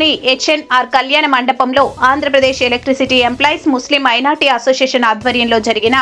పట్టణంలోని హెచ్ఎన్ఆర్ కళ్యాణ మండపంలో Andhra Pradesh electricity employees Muslim minority association ఆధ్వర్యంలో జరిగిన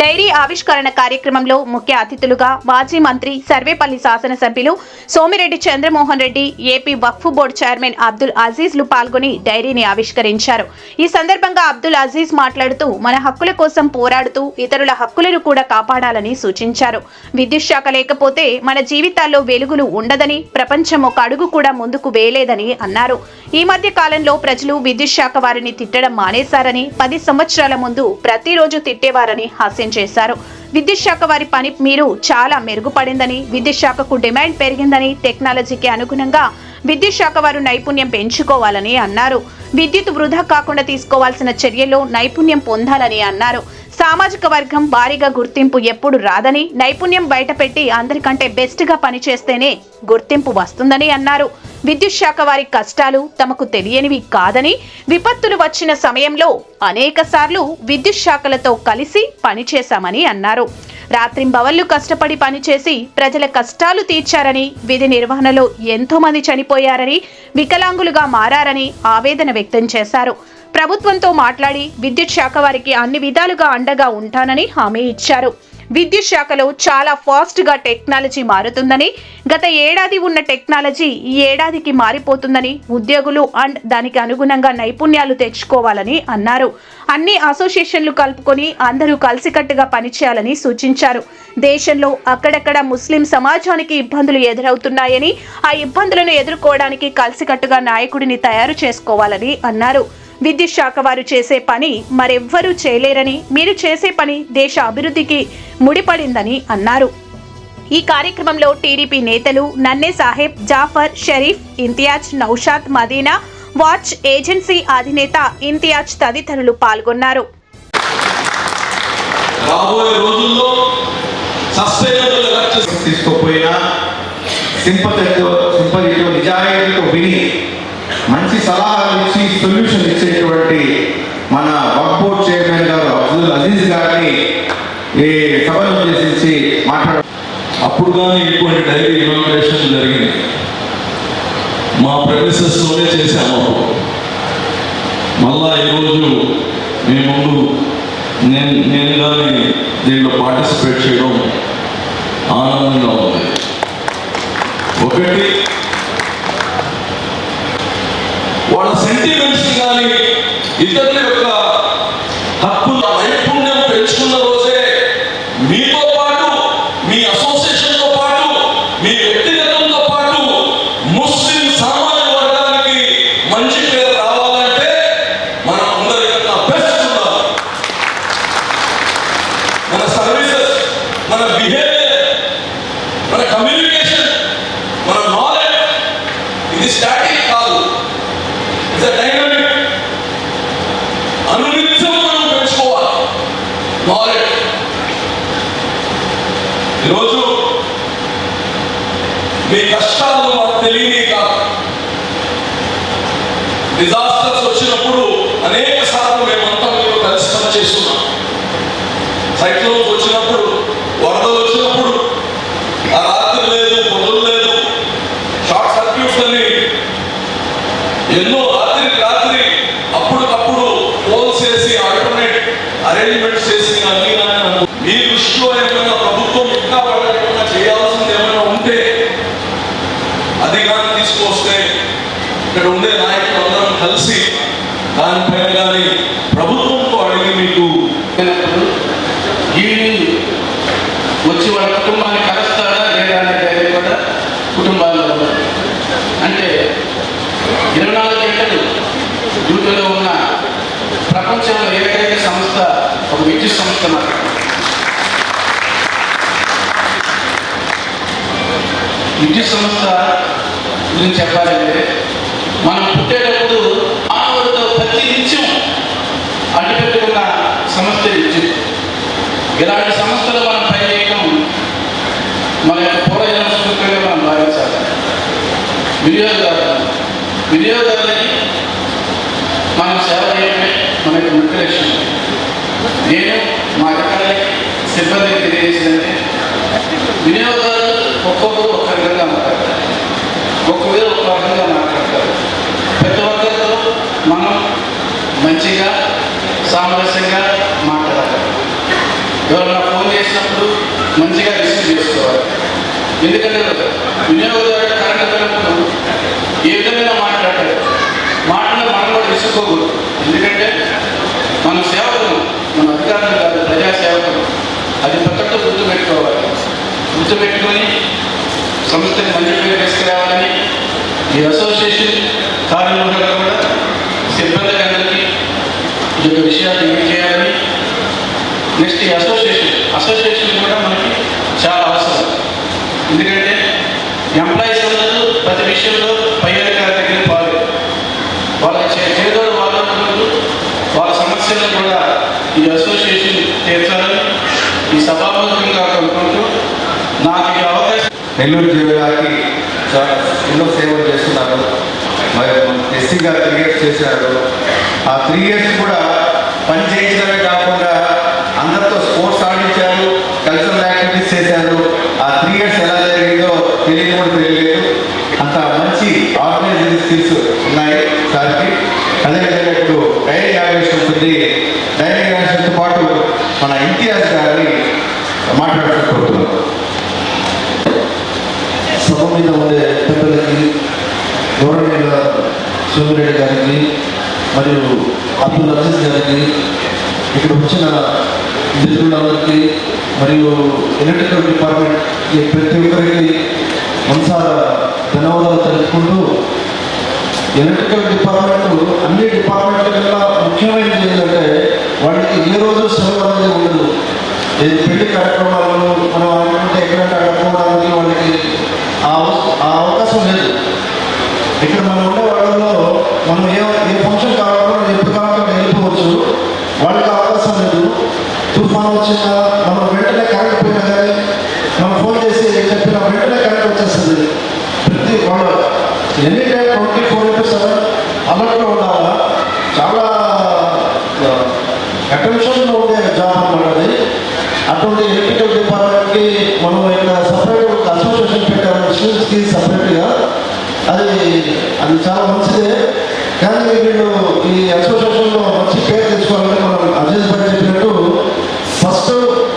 డైరీ ఆవిష్కరణ కార్యక్రమంలో ముఖ్య అతిథులుగా మాజీ మంత్రి సర్వేపల్లి శాసనసభ్యులు Somireddy Chandramohan Reddy AP Waqf board chairman Abdul అజీజ్లు పాల్గొని డైరీని ఆవిష్కరించారు. ఈ సందర్భంగా అబ్దుల్ అజీజ్ మాట్లాడుతూ మన హక్కుల కోసం పోరాడుతూ ఇతరుల హక్కులను కూడా కాపాడాలని సూచించారు. విద్యుత్ శాఖ లేకపోతే మన జీవితాల్లో వెలుగులు ఉండదని ప్రపంచం ఒక అడుగు కూడా ముందుకు వేయలేదని అన్నారు. ఈ మధ్య కాలంలో ప్రజలు విద్యుత్ శాఖ వారిని తిట్టడం మానేశారని పది సంవత్సరాల ముందు ప్రతిరోజు తిట్టేవారని హాస్యం చేశారు. విద్యుత్ శాఖ వారి పని మీరు చాలా మెరుగుపడిందని విద్యుత్ శాఖకు డిమాండ్ పెరిగిందని టెక్నాలజీకి అనుగుణంగా విద్యుత్ శాఖ వారు నైపుణ్యం పెంచుకోవాలని అన్నారు. విద్యుత్ వృధా కాకుండా తీసుకోవాల్సిన చర్యలు నైపుణ్యం పొందాలని అన్నారు. సామాజిక వర్గం భారీగా గుర్తింపు ఎప్పుడు రాదని నైపుణ్యం బయటపెట్టి అందరికంటే బెస్ట్గా పనిచేస్తేనే గుర్తింపు వస్తుందని అన్నారు. విద్యుత్ శాఖ వారి కష్టాలు తమకు తెలియనివి కాదని విపత్తులు వచ్చిన సమయంలో అనేక సార్లు విద్యుత్ శాఖలతో కలిసి పనిచేశామని అన్నారు. రాత్రింబవళ్ళు కష్టపడి పనిచేసి ప్రజల కష్టాలు తీర్చారని విధి నిర్వహణలో ఎంతోమంది చనిపోయారని వికలాంగులుగా మారారని ఆవేదన వ్యక్తం చేశారు. ప్రభుత్వంతో మాట్లాడి విద్యుత్ శాఖ వారికి అన్ని విధాలుగా అండగా ఉంటానని హామీ ఇచ్చారు. విద్యుత్ శాఖలో చాలా ఫాస్ట్గా టెక్నాలజీ మారుతుందని గత ఏడాది ఉన్న టెక్నాలజీ ఈ ఏడాదికి మారిపోతుందని ఉద్యోగులు అండ్ దానికి అనుగుణంగా నైపుణ్యాలు తెచ్చుకోవాలని అన్నారు. అన్ని అసోసియేషన్లు కలుపుకొని అందరూ కలిసికట్టుగా పనిచేయాలని సూచించారు. దేశంలో అక్కడక్కడ ముస్లిం సమాజానికి ఇబ్బందులు ఎదురవుతున్నాయని ఆ ఇబ్బందులను ఎదుర్కోవడానికి కలిసికట్టుగా నాయకుడిని తయారు చేసుకోవాలని అన్నారు. విద్యుత్ శాఖ వారు చేసే పని మరెవ్వరూ చేయలేరని మీరు చేసే పని దేశ అభివృద్ధికి ముడిపడిందని అన్నారు. ఈ కార్యక్రమంలో టీడీపీ నేతలు నన్నే సాహెబ్ జాఫర్ షరీఫ్ ఇంతియాజ్ నౌషాద్ మదీనా వాచ్ ఏజెన్సీ అధినేత ఇంతియాజ్ తదితరులు పాల్గొన్నారు. రాబోయే రోజుల్లో సస్టైనబుల్ తీసుకోపోయినా సింపతితో సింపతితో నిజాయితీతో విని మంచి సలహాలు ఇచ్చి సొల్యూషన్ ఇచ్చేటువంటి మన వక్ బోర్డ్ చైర్మన్ గారు అబ్దుల్ అజీజ్ గారిని ఈ సభను ఉద్దేశించి మాట్లాడ అప్పుడు కానీ ఇటువంటి డైరీ ఇనాగ్రేషన్ జరిగింది. మా ప్రొఫెసర్స్లోనే చేశాము అప్పుడు. మళ్ళా ఈరోజు మీ ముందు నేను నేను కానీ దీంట్లో పార్టిసిపేట్ చేయడం ఆనందంగా ఉంది. ఒకటి వాళ్ళ సెంటిమెంట్స్ కానీ ఇతరుల యొక్క హక్కుల నైపుణ్యం పెంచుకున్న రోజే మీతో పాటు మీ అసోసియేషన్ పాటు మీ వ్యక్తిగతంతో పాటు ముస్లిం సామాజిక వర్గానికి మంచి పేరు రావాలంటే మనం అందరికన్నా బెస్ట్ ఉండాలి మన సర్వీసెస్ మన బిహేవియర్ మన కమ్యూనికేషన్ మన నాలెడ్జ్ ఇది స్టాటిక్ కాదు ఇట్స్ డైనమిక్ అనునిత్యం మనం పెంచుకోవాలి నాలెడ్జ్ ఈరోజు మీ కష్టాలు మాకు తెలియని కాదు డిజాస్టర్స్ వచ్చినప్పుడు అనేక సార్లు మేమంతా మీతో కలిసి పనిచేస్తున్నాం సైక్లోన్స్ వచ్చినప్పుడు వరదలు వచ్చినప్పుడు ఆ రాత్రి లేదు పొద్దులు లేదు షార్ట్ సర్క్యూట్స్ అని ఎన్నో రాత్రి రాత్రి అప్పటికప్పుడు పోల్స్ చేసి ఆల్టర్నేట్ అరేంజ్మెంట్స్ చేసి అన్ని కానీ అనుకో- మీ దృష్టిలో ఏమైనా ప్రభుత్వం ఇంకా వాళ్ళకి ఏమైనా చేయాల్సింది ఏమైనా ఉంటే అది కానీ తీసుకొస్తే ఇక్కడ ఉండే నాయకులు అందరం కలిసి దానిపైన కానీ ప్రభుత్వంతో అడిగి మీకు అయినప్పుడు ఈవినింగ్ వచ్చి వాళ్ళ కుటుంబాన్ని కలుస్తాడా లేదా అనే ధైర్యం కూడా కుటుంబాల్లో ఉండదు అంటే ఇరవై నాలుగు గంటలు డ్యూటీలో ఉన్న ప్రపంచంలో ఏకైక సంస్థ ఒక విద్యుత్ సంస్థ గురించి చెప్పాలంటే మనం పుట్టేటప్పుడు మానవుడితో ప్రతి నిత్యం అడ్డుపెట్టుకున్న సంస్థ విద్యుత్. ఇలాంటి సంస్థలు మనం పనిచేయడం మన యొక్క పూర్వజన సంస్కృతిగా మనం భావించాలి. వినియోగదారులు. వినియోగదారులకి మనం సేవ చేయడమే మన యొక్క ముఖ్య లక్ష్యం. నేను మా యొక్క సిబ్బందికి తెలియజేసిందంటే వినియోగదారులు ఒక్కొక్కరు ఒక్క విధంగా మాట్లాడతారు. ఒక్క మీద ఒక్క రకంగా మాట్లాడతారు. పెద్దవాళ్ళు మంచిగా సామరస్యంగా మాట్లాడాలి. ఎవరన్నా ఫోన్ చేసినప్పుడు మంచిగా రిసీవ్ చేసుకోవాలి. ఎందుకంటే వినియోగదారుడు కరెంట్ వెళ్ళినప్పుడు ఏ విధంగా మాట్లాడాలి మాటలు మనం కూడా విసుకోకూడదు ఎందుకంటే మనం సేవకులు. అధికారులు కాదు ప్రజాసేవకులు. అది ప్రతి గుర్తు గుర్తుపెట్టుకోవాలి. గుర్తుపెట్టుకొని సంస్థకి మంచి పేరు తీసుకురావాలని ఈ అసోసియేషన్ కార్యనిర్వహణ కూడా సిబ్బంది అందరికీ ఈ యొక్క ఏం చేయాలి నెక్స్ట్ ఈ అసోసియేషన్ అసోసియేషన్ కూడా మనకి చాలా అవసరం. ఎందుకంటే ఎంప్లాయీస్ అందరూ ప్రతి విషయంలో పై అధికారి దగ్గర పాలు వాళ్ళ చేదోడు వాళ్ళకు వాళ్ళ సమస్యలను కూడా ఈ అసోసియేషన్ తీర్చాలని ఈ సభాముఖంగా కోరుకుంటూ నాకు ఈ అవకాశం నెల్లూరు జిల్లాకి చాలా ఎన్నో సేవలు చేస్తున్నారు. మరి ఎస్సీగా త్రీ ఇయర్స్ చేశారు. ఆ త్రీ ఇయర్స్ కూడా పని చేయించడమే కాకుండా అందరితో స్పోర్ట్స్ ఆడించారు కల్చరల్ యాక్టివిటీస్ చేశారు. ఆ త్రీ ఇయర్స్ ఎలా జరిగిందో తెలియదు కూడా తెలియలేదు. అంత మంచి ఆర్గనైజేషన్ స్కిల్స్ ఉన్నాయి సార్కి. అదేవిధంగా ఇప్పుడు డైరీ యాభై ఉంటుంది డైనింగ్ ఆర్గనైజేషన్తో పాటు మన ఇంతియాజ్ గారిని మాట్లాడుకుంటున్నాం సభ మీద ఉండే పెద్దలకి గౌరవనీయుల సోమిరెడ్డి గారికి మరియు అబ్దుల్ అజీజ్ గారికి ఇక్కడ వచ్చిన మిత్రులందరికీ మరియు ఎలక్ట్రికల్ డిపార్ట్మెంట్కి ప్రతి ఒక్కరికి మనసారా ధన్యవాదాలు తెలుపుకుంటూ ఎలక్ట్రికల్ డిపార్ట్మెంట్ అన్ని డిపార్ట్మెంట్ల ముఖ్యమైనది ఏంటంటే వాళ్ళకి ఏ రోజు సెలవు అనేది ఉండదు. ఏది పెళ్ళి కార్యక్రమాలను మనం అనుకుంటే ఎక్కడంటే అక్కడ వాళ్ళకి ఆ ఆ అవకాశం లేదు. ఇక్కడ మనం ఉండే వాళ్ళలో మనం ఏ ఏ ఫంక్షన్ కావాలో ఎప్పుడు కావాలంటే వెళ్ళిపోవచ్చు. వాళ్ళకి అవకాశం లేదు. తుఫాన్ వచ్చిన మనం వెంటనే కరెంట్ పోయినా కానీ మనం ఫోన్ చేసి చెప్పిన వెంటనే కరెంట్ వచ్చేస్తుంది. ప్రతి వాళ్ళు any time twenty four into seven అలర్ట్లో ఉండాలా? చాలా అటెన్షన్లో ఉండే జాబ్ అన్నమాట అది. అటువంటి ఎలక్ట్రికల్ డిపార్ట్మెంట్కి మనం ఇక్కడ సపరేట్ ఒక అసోసియేషన్ పెట్టాము స్టూడెంట్స్కి సపరేట్గా అది అది చాలా మంచిదే. కానీ వీళ్ళు ఈ అసోసియేషన్లో మంచి పేరు తెచ్చుకోవాలని మనం అజయ్ భాయ్ చెప్పినట్టు ఫస్ట్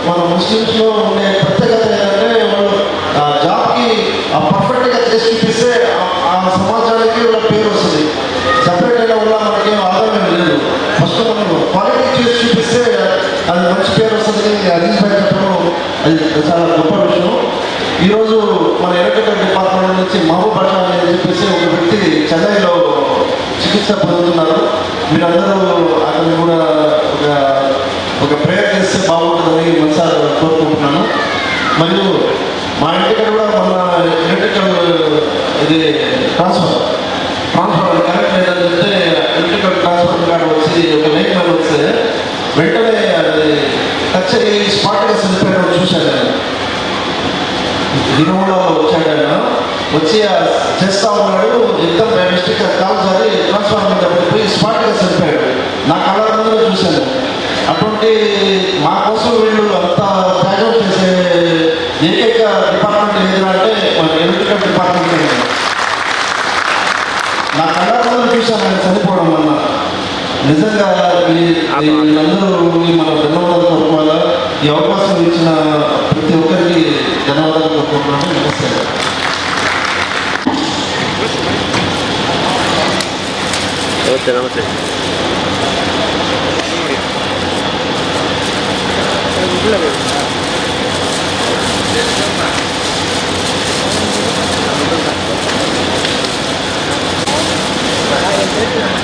మన ముస్లిమ్స్లో ఉండే ప్రత్యేకత ఏంటంటే వాళ్ళు ఆ జాబ్కి ఆ పర్ఫెక్ట్గా చేసి చూపిస్తే ఆ- ఆ సమాజానికి వాళ్ళ పేరు వస్తుంది సపరేట్ అయిన వల్ల మనకి ఏం ఆదాయం లేదు ఫస్ట్ మనం క్వాలిటీ చేసి చూపిస్తే అది మంచి పేరు వస్తుంది అజీజ్ భాయ్ చెప్పడం అది చాలా గొప్ప విషయం ఈరోజు మన ఎలక్ట్రికల్ డిపార్ట్మెంట్ నుంచి మహబూబ్ బాషా అని చెప్పేసి ఒక వ్యక్తి చెన్నైలో చికిత్స పొందుతున్నారు మీరందరూ అతన్ని కూడా ఒక ఒక ప్రేయర్ చేస్తే బాగుంటుందని మనసారి కోరుకుంటున్నాను మరియు మా ఇంటికి కూడా మన ఎలక్ట్రికల్ ఇది ట్రాన్స్ఫర్ ట్రాన్స్ఫర్ కరెక్ట్ లేదని చెప్తే ఎలక్ట్రికల్ ట్రాన్స్ఫర్ కార్డు వచ్చి ఒక వెహికల్ వస్తే వెంటనే అది టచ్ అయ్యి స్పాట్గా చనిపోయడం చూశాను దినంలో వచ్చాడు వచ్చి చేస్తా ఉన్నాడు. ఇద్దరు బై మిస్టేక్ కాల్ జారి ట్రాన్స్ఫర్ పోయి పడిపోయి స్పాట్గా చనిపోయాడు నా కళ్ళ ముందు చూశాను. అటువంటి మా కోసం వీళ్ళు అంత త్యాగం చేసే ఏకైక డిపార్ట్మెంట్ ఏదైనా అంటే ఎలక్ట్రికల్ డిపార్ట్మెంట్ నా కళ్ళ ముందు చూశాను ఆయన చనిపోవడం వల్ల. నిజంగా మీ ఈ మన ధన్యవాదాలు కోరుకోవాలా ఈ అవకాశం ఇచ్చిన ప్రతి ఒక్కరికి ధన్యవాదాలు కోరుకుంటున్నాను నమస్తే నమస్తే నమస్తే Thank you.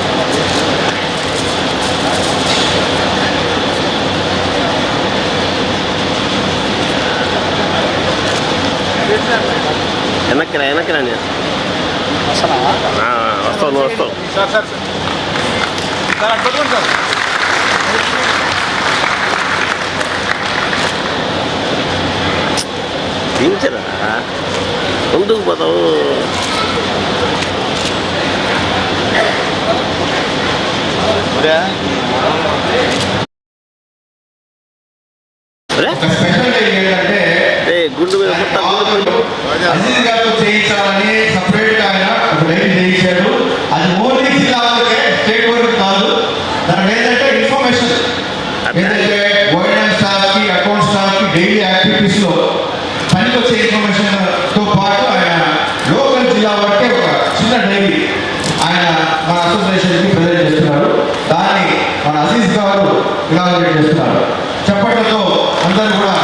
వెనక్కి రా వెనక్కి రండి. వస్తావు నువ్వు వస్తావు. దించరా ముందుకు పోతావు. ఒరే, ఒక స్పెషల్ డే ఏంటంటే ఏ గుండు మీద పుట్ట గుండు మీద అజీజ్ గారు చేయించాలని సపరేట్గా ఆయన ఒక డైరీ చేయించాడు అది ఓన్లీ జిల్లా వరకే స్టేట్ వరకు కాదు దాని ఏదైతే గవర్నమెంట్ స్టాఫ్కి అకౌంట్ స్టాఫ్కి డైలీ యాక్టివిటీస్లో పనికి వచ్చే ఇన్ఫర్మేషన్తో పాటు ఆయన లోకల్ జిల్లా బట్టి లక్షల డైరీ ఆయన మన అసోసియేషన్కి ప్రజెంట్ చేస్తున్నారు దాన్ని మన అసీస్ గారు ఇనాగ్రేట్ చేస్తున్నారు. చెప్పట్లతో అందరూ కూడా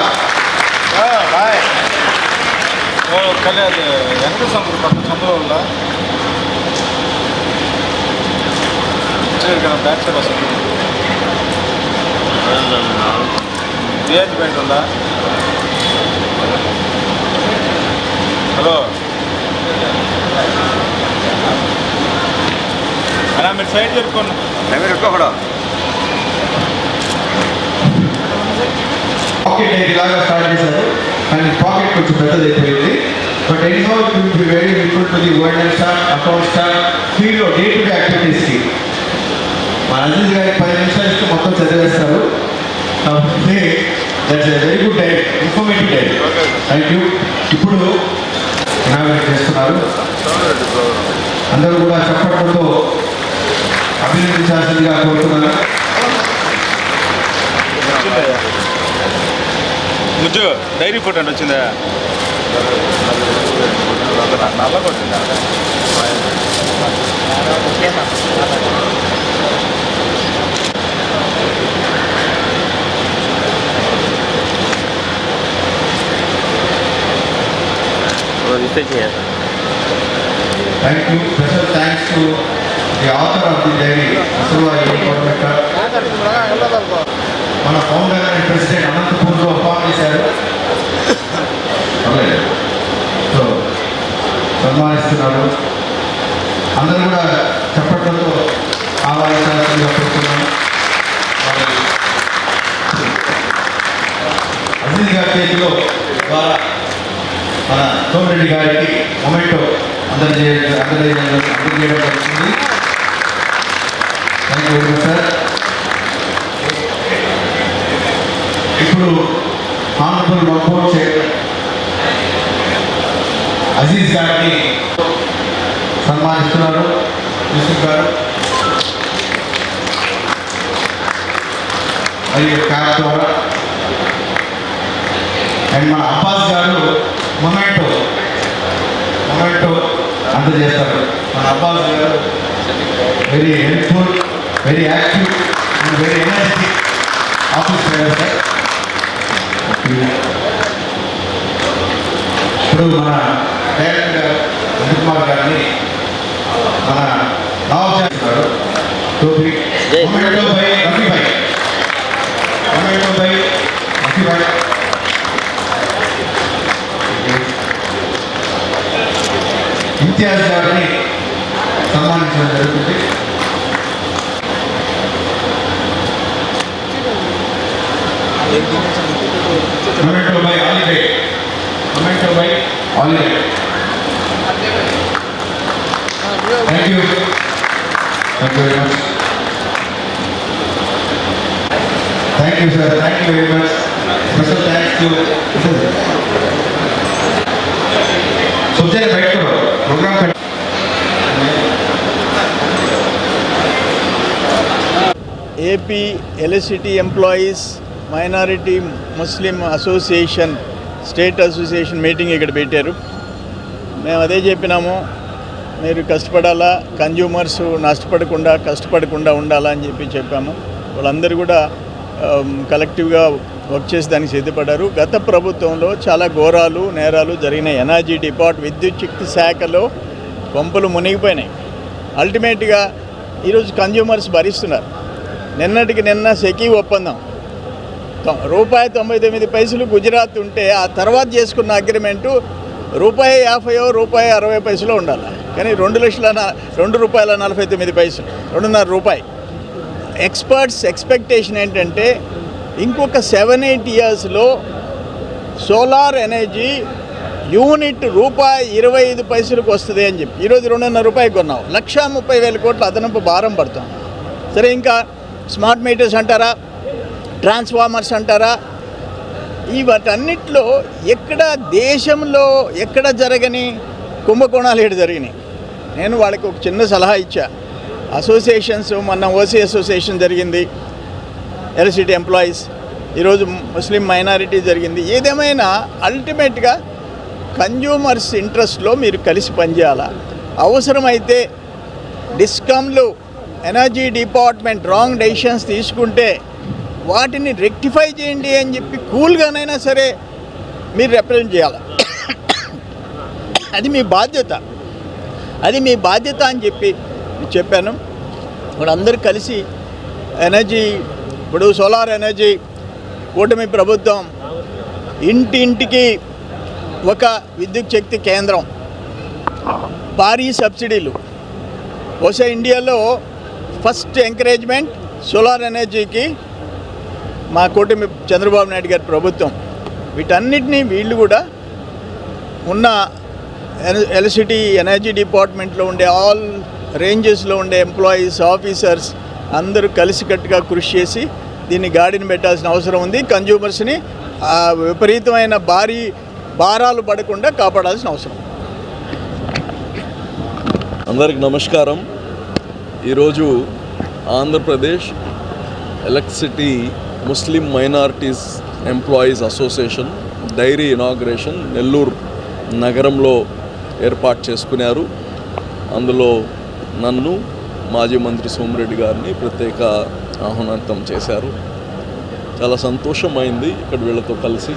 కళ్యాణ్ బ్యాక్ ఉందా? హలో. అలా మీరు సైడ్ జరుపుకోండి పాకెట్ డైరీ లాగా స్టార్ట్ చేశారు కానీ పాకెట్ కొంచెం పెద్దది అయిపోయింది. But anyhow it will be very useful to the world star account star ఫీల్డ్లో డే టు డే యాక్టివిటీస్కి మన అజీజ్ గారికి పది నిమిషాలు ఇస్తే మొత్తం చదివేస్తారు కాబట్టి that's a very good diary informative diary thank you ఇప్పుడు ఇనాగ్రేట్ చేస్తున్నారు. అందరూ కూడా చెప్పడంతో అభినందించాల్సిందిగా కోరుతున్నాను వచ్చిందా ముజ్జు డైరీ ఫోటో అంటే వచ్చిందా నల్ల కొట్టిందా రిసెర్చ్ చేయాలి Thank you. Special thanks to the author of the diary, Asura Yokotameka. మన ఫౌండర్ అండ్ ప్రెసిడెంట్ అనంతపూర్లో ఫామ్ చేశారు. సో సన్మానిస్తున్నారు. అందరూ కూడా చప్పట్లతో ఆహ్వానించాల్సిందిగా కోరుతున్నాను మరి అజిత్ గారి చేతిలో ద్వారా మన సోమిరెడ్డి గారికి మొమెంటో అందజేయడం అందజేయడం అందజేయడం జరుగుతుంది. థ్యాంక్ సార్ ఇప్పుడు ఆనరబుల్ రిపోర్ట్ చేయడం అజీజ్ గారిని సన్మానిస్తున్నారు. యూసుఫ్ గారు. మరియు క్యాప్ ద్వారా. అండ్ మన అబ్బాస్ గారు మొమెంటో. మొమెంటో అందజేస్తారు. మన అబ్బాస్ గారు very helpful. Very active and very energetic office driver sir ఇప్పుడు మన డైరెక్టర్ అనిల్ కుమార్ గారిని మన నవాబ్ టోపీ జై. Memento by Rafi bhai memento by Rafi bhai Imtiaz గారిని సన్మానించడం జరుగుతుంది. Thank you. Thank you very much. Thank you, sir. Thank you very much. Special thanks to Subjay Baitko, program. AP LCT Employees Minority Muslim Association state association meeting ఇక్కడ పెట్టారు. మేము అదే చెప్పినాము మీరు కష్టపడాలా consumers నష్టపడకుండా కష్టపడకుండా ఉండాలా అని చెప్పి చెప్పాము. వాళ్ళందరూ కూడా కలెక్టివ్గా వర్క్ చేసి దానికి సిద్ధపడ్డారు. గత ప్రభుత్వంలో చాలా ఘోరాలు నేరాలు జరిగిన ఎనర్జీ డిపార్ట్ విద్యుత్ శక్తి శాఖలో కొంపలు మునిగిపోయినాయి. అల్టిమేట్గా ఈరోజు కన్జ్యూమర్స్ భరిస్తున్నారు. నిన్నటికి నిన్న సెకీ ఒప్పందం. రూపాయి తొంభై తొమ్మిది పైసలు గుజరాత్ ఉంటే ఆ తర్వాత చేసుకున్న అగ్రిమెంటు రూపాయి యాభైయో రూపాయి అరవై పైసలో ఉండాలి. కానీ రెండు లక్షల రెండు రూపాయల నలభై తొమ్మిది పైసలు రెండున్నర రూపాయి. ఎక్స్పర్ట్స్ ఎక్స్పెక్టేషన్ ఏంటంటే ఇంకొక సెవెన్ ఎయిట్ ఇయర్స్లో సోలార్ ఎనర్జీ యూనిట్ రూపాయి ఇరవై ఐదు పైసలకు వస్తుంది అని చెప్పి ఈరోజు రెండున్నర రూపాయలు కొన్నాం లక్షా ముప్పై వేల కోట్ల అదనపు భారం పడుతుంది. సరే ఇంకా స్మార్ట్ మీటర్స్ అంటారా? ట్రాన్స్ఫార్మర్స్ అంటారా? ఈ వాటన్నిటిలో ఎక్కడ దేశంలో ఎక్కడ జరగని కుంభకోణాలు ఏడు జరిగినాయి? నేను వాళ్ళకి ఒక చిన్న సలహా ఇచ్చా. అసోసియేషన్స్ మొన్న ఓసీ అసోసియేషన్ జరిగింది. ఎలక్ట్రిసిటీ ఎంప్లాయీస్ ఈరోజు ముస్లిం మైనారిటీ జరిగింది. ఏదేమైనా అల్టిమేట్గా కన్జ్యూమర్స్ ఇంట్రెస్ట్లో మీరు కలిసి పనిచేయాలా? అవసరమైతే డిస్కమ్లు ఎనర్జీ డిపార్ట్మెంట్ రాంగ్ డెసిషన్స్ తీసుకుంటే వాటిని రెక్టిఫై చేయండి అని చెప్పి కూల్గానైనా సరే మీరు రిప్రజెంట్ చేయాలి. అది మీ బాధ్యత. అది మీ బాధ్యత అని చెప్పి చెప్పాను. ఇప్పుడు అందరూ కలిసి ఎనర్జీ ఇప్పుడు సోలార్ ఎనర్జీ కూటమి ప్రభుత్వం ఇంటింటికి ఒక విద్యుత్ శక్తి కేంద్రం భారీ సబ్సిడీలు. బహుశా ఇండియాలో ఫస్ట్ ఎంకరేజ్మెంట్ సోలార్ ఎనర్జీకి మా కూటమి చంద్రబాబు నాయుడు గారి ప్రభుత్వం వీటన్నిటినీ వీళ్ళు కూడా ఉన్న ఎలక్ట్రిసిటీ ఎనర్జీ డిపార్ట్మెంట్లో ఉండే ఆల్ రేంజెస్లో ఉండే ఎంప్లాయీస్ ఆఫీసర్స్ అందరూ కలిసికట్టుగా కృషి చేసి దీన్ని గాడిని పెట్టాల్సిన అవసరం ఉంది. కన్జ్యూమర్స్ని విపరీతమైన భారీ భారాలు పడకుండా కాపాడాల్సిన అవసరం అందరికి నమస్కారం. ఈరోజు Andhra Pradesh electricity Muslim minorities employees association diary inauguration Nellore నగరంలో ఏర్పాటు చేసుకున్నారు. అందులో నన్ను మాజీ మంత్రి సోమిరెడ్డి గారిని ప్రత్యేక ఆహ్వానితం చేశారు. చాలా సంతోషమైంది ఇక్కడ వీళ్ళతో కలిసి.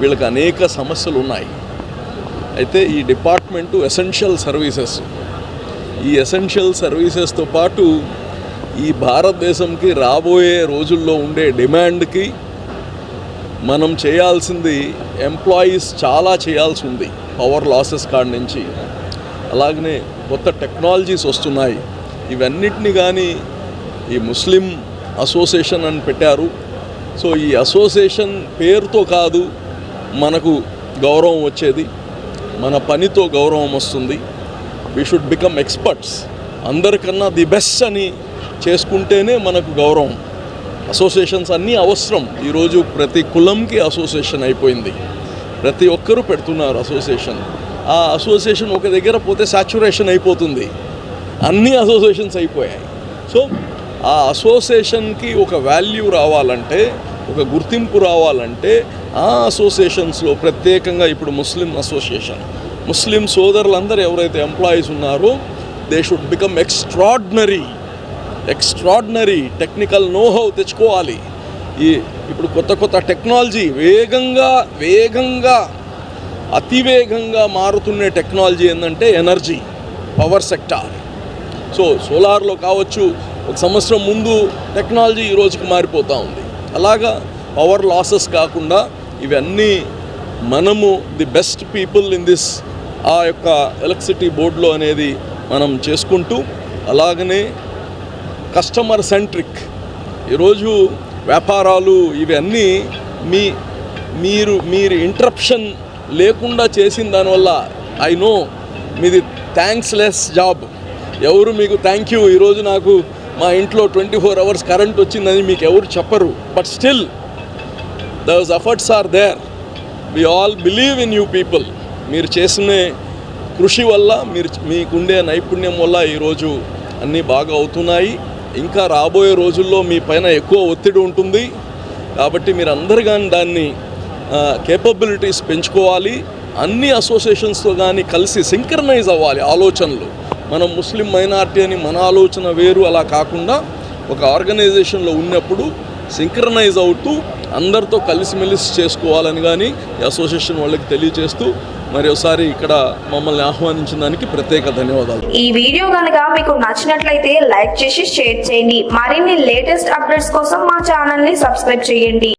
వీళ్ళకి అనేక సమస్యలు ఉన్నాయి. అయితే ఈ డిపార్ట్మెంటు ఎసెన్షియల్ సర్వీసెస్. ఈ ఎసెన్షియల్ సర్వీసెస్తో పాటు ఈ భారతదేశంకి రాబోయే రోజుల్లో ఉండే డిమాండ్కి మనం చేయాల్సింది ఎంప్లాయీస్ చాలా చేయాల్సి ఉంది పవర్ లాసెస్ కాడి నుంచి. అలాగనే కొత్త టెక్నాలజీస్ వస్తున్నాయి. ఇవన్నిటిని కానీ ఈ ముస్లిం అసోసియేషన్ అని పెట్టారు. సో ఈ అసోసియేషన్ పేరుతో కాదు మనకు గౌరవం వచ్చేది. మన పనితో గౌరవం వస్తుంది. వీ షుడ్ బికమ్ ఎక్స్పర్ట్స్ అందరికన్నా ది బెస్ట్ అని చేసుకుంటేనే మనకు గౌరవం. అసోసియేషన్స్ అన్నీ అవసరం. ఈరోజు ప్రతి కులంకి అసోసియేషన్ అయిపోయింది. ప్రతి ఒక్కరూ పెడుతున్నారు అసోసియేషన్. ఆ అసోసియేషన్ ఒక దగ్గర పోతే సాచురేషన్ అయిపోతుంది. అన్ని అసోసియేషన్స్ అయిపోయాయి. సో ఆ అసోసియేషన్కి ఒక వాల్యూ రావాలంటే ఒక గుర్తింపు రావాలంటే ఆ అసోసియేషన్స్లో ప్రత్యేకంగా ఇప్పుడు ముస్లిం అసోసియేషన్. ముస్లిం సోదరులందరూ ఎవరైతే ఎంప్లాయీస్ ఉన్నారో they should become extraordinary extraordinary technical know how తెచ్చుకోవాలి. ఈ ఇప్పుడు కొత్త కొత్త టెక్నాలజీ వేగంగా వేగంగా అతివేగంగా మారుతున్న టెక్నాలజీ ఏంటంటే ఎనర్జీ పవర్ సెక్టార్. సో సోలార్లో కావచ్చు ఒక సంవత్సరం ముందు టెక్నాలజీ ఈ రోజుకి మారిపోతూ ఉంది. అలాగా పవర్ లాసెస్ కాకుండా ఇవన్నీ మనము the best people in this ఆ యొక్క ఎలక్ట్రిసిటీ బోర్డులో అనేది మనం చేసుకుంటూ అలాగనే కస్టమర్ సెంట్రిక్. ఈరోజు వ్యాపారాలు ఇవన్నీ మీ మీరు మీరు ఇంటరప్షన్ లేకుండా చేసిన దానివల్ల ఐ నో మీది థ్యాంక్స్ లెస్ జాబ్ ఎవరు మీకు థ్యాంక్ యూ ఈరోజు నాకు మా ఇంట్లో ట్వంటీ ఫోర్ అవర్స్ కరెంట్ వచ్చిందని మీకు ఎవరు చెప్పరు. But still those efforts are there we all believe in you people మీరు చేసిన కృషి వల్ల మీరు మీకుండే నైపుణ్యం వల్ల ఈరోజు అన్నీ బాగా అవుతున్నాయి. ఇంకా రాబోయే రోజుల్లో మీ పైన ఎక్కువ ఒత్తిడి ఉంటుంది. కాబట్టి మీరు అందరు కానీ దాన్ని కేపబిలిటీస్ పెంచుకోవాలి. అన్ని అసోసియేషన్స్తో కానీ కలిసి సింక్రనైజ్ అవ్వాలి ఆలోచనలు. మనం ముస్లిం మైనార్టీ అని మన ఆలోచన వేరు. అలా కాకుండా ఒక ఆర్గనైజేషన్లో ఉన్నప్పుడు సింక్రనైజ్ అవుతూ అందరితో కలిసిమెలిసి చేసుకోవాలని కానీ అసోసియేషన్ వాళ్ళకి తెలియజేస్తూ మరి ఒకసారి ఇక్కడ మమ్మల్ని ఆహ్వానించిన దానికి ప్రత్యేక ధన్యవాదాలు. ఈ వీడియో కనుక మీకు నచ్చినట్లయితే లైక్ చేసి షేర్ చేయండి. మరిన్ని లేటెస్ట్ అప్డేట్స్ కోసం మా ఛానల్ని సబ్స్క్రైబ్ చేయండి.